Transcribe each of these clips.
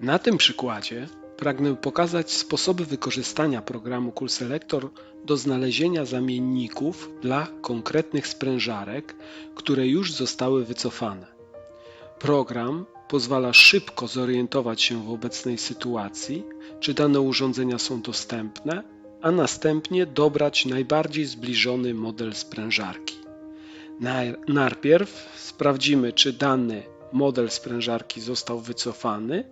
Na tym przykładzie pragnę pokazać sposoby wykorzystania programu Cool Selector do znalezienia zamienników dla konkretnych sprężarek, które już zostały wycofane. Program pozwala szybko zorientować się w obecnej sytuacji, czy dane urządzenia są dostępne, a następnie dobrać najbardziej zbliżony model sprężarki. Naj- Najpierw sprawdzimy, czy dany model sprężarki został wycofany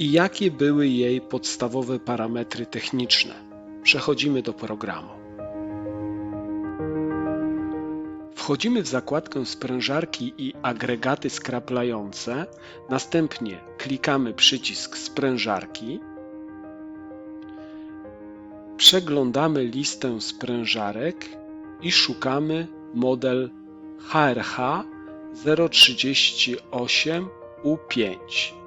i jakie były jej podstawowe parametry techniczne. Przechodzimy do programu. Wchodzimy w zakładkę sprężarki i agregaty skraplające, następnie klikamy przycisk sprężarki, przeglądamy listę sprężarek i szukamy model HRH 038U5.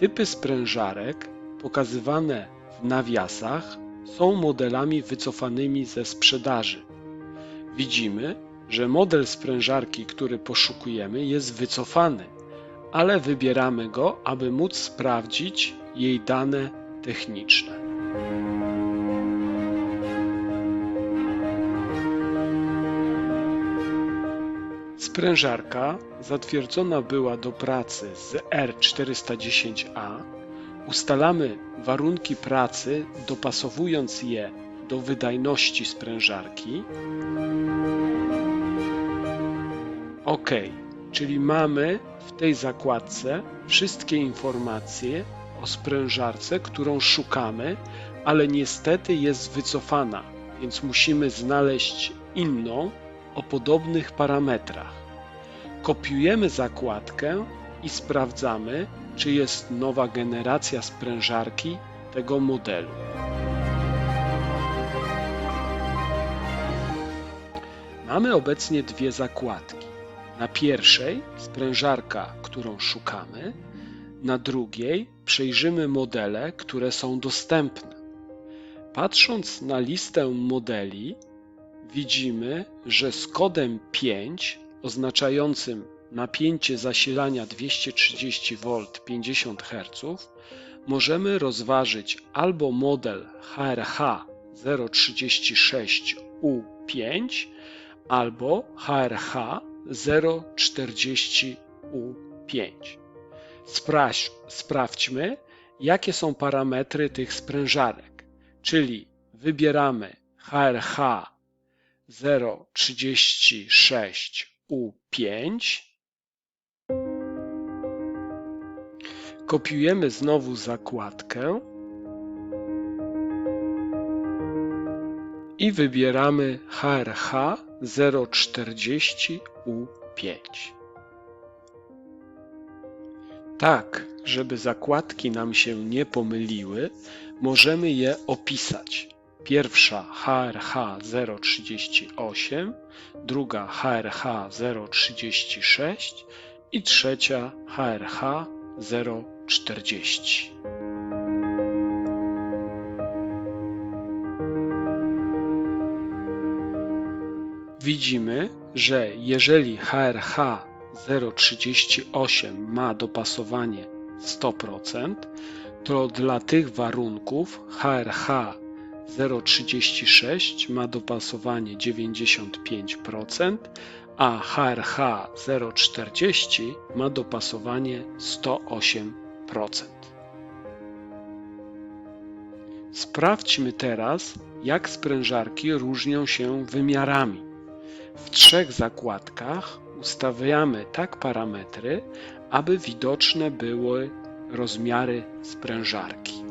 Typy sprężarek pokazywane w nawiasach są modelami wycofanymi ze sprzedaży. Widzimy, że model sprężarki, który poszukujemy, jest wycofany, ale wybieramy go, aby móc sprawdzić jej dane techniczne. Sprężarka zatwierdzona była do pracy z R410A. Ustalamy warunki pracy, dopasowując je do wydajności sprężarki. OK, czyli mamy w tej zakładce wszystkie informacje o sprężarce, którą szukamy, ale niestety jest wycofana, więc musimy znaleźć inną o podobnych parametrach. Kopiujemy zakładkę i sprawdzamy, czy jest nowa generacja sprężarki tego modelu. Mamy obecnie dwie zakładki. Na pierwszej sprężarka, którą szukamy, na drugiej przejrzymy modele, które są dostępne. Patrząc na listę modeli, widzimy, że z kodem 5 oznaczającym napięcie zasilania 230 V 50 Hz możemy rozważyć albo model HRH 036U5 albo HRH 040U5. Sprawdź, sprawdźmy, jakie są parametry tych sprężarek, czyli wybieramy HRH 036U5. Kopiujemy znowu zakładkę i wybieramy HRH 040U5. Tak, żeby zakładki nam się nie pomyliły, możemy je opisać. Pierwsza HRH 038, druga HRH 036 i trzecia HRH 040. Widzimy, że jeżeli HRH 038 ma dopasowanie 100%, to dla tych warunków HRH 036 ma dopasowanie 95%, a HRH 040 ma dopasowanie 108%. Sprawdźmy teraz, jak sprężarki różnią się wymiarami. W trzech zakładkach ustawiamy tak parametry, aby widoczne były rozmiary sprężarki.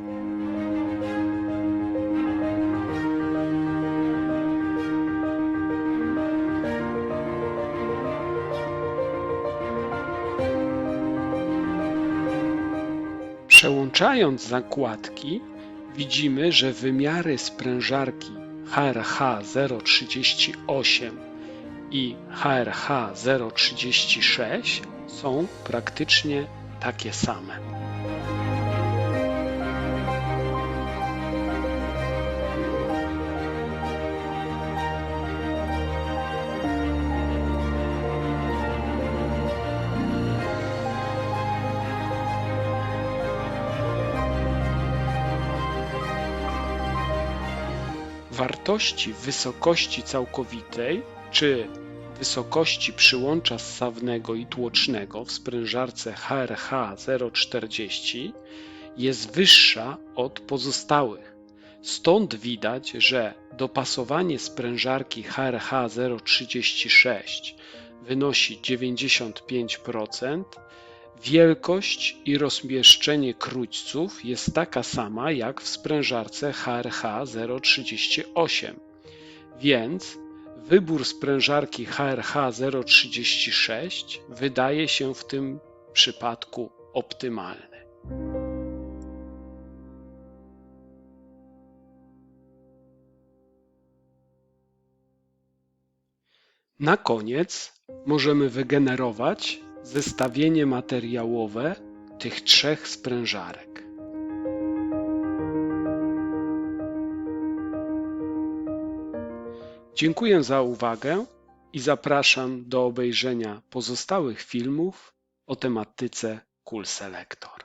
Przełączając zakładki widzimy, że wymiary sprężarki HRH 038 i HRH 036 są praktycznie takie same. Wartości wysokości całkowitej czy wysokości przyłącza ssawnego i tłocznego w sprężarce HRH 040 jest wyższa od pozostałych. Stąd widać, że dopasowanie sprężarki HRH 036 wynosi 95%, wielkość i rozmieszczenie króćców jest taka sama jak w sprężarce HRH 038, więc wybór sprężarki HRH 036 wydaje się w tym przypadku optymalny. Na koniec możemy wygenerować zestawienie materiałowe tych trzech sprężarek. Dziękuję za uwagę i zapraszam do obejrzenia pozostałych filmów o tematyce Cool Selector.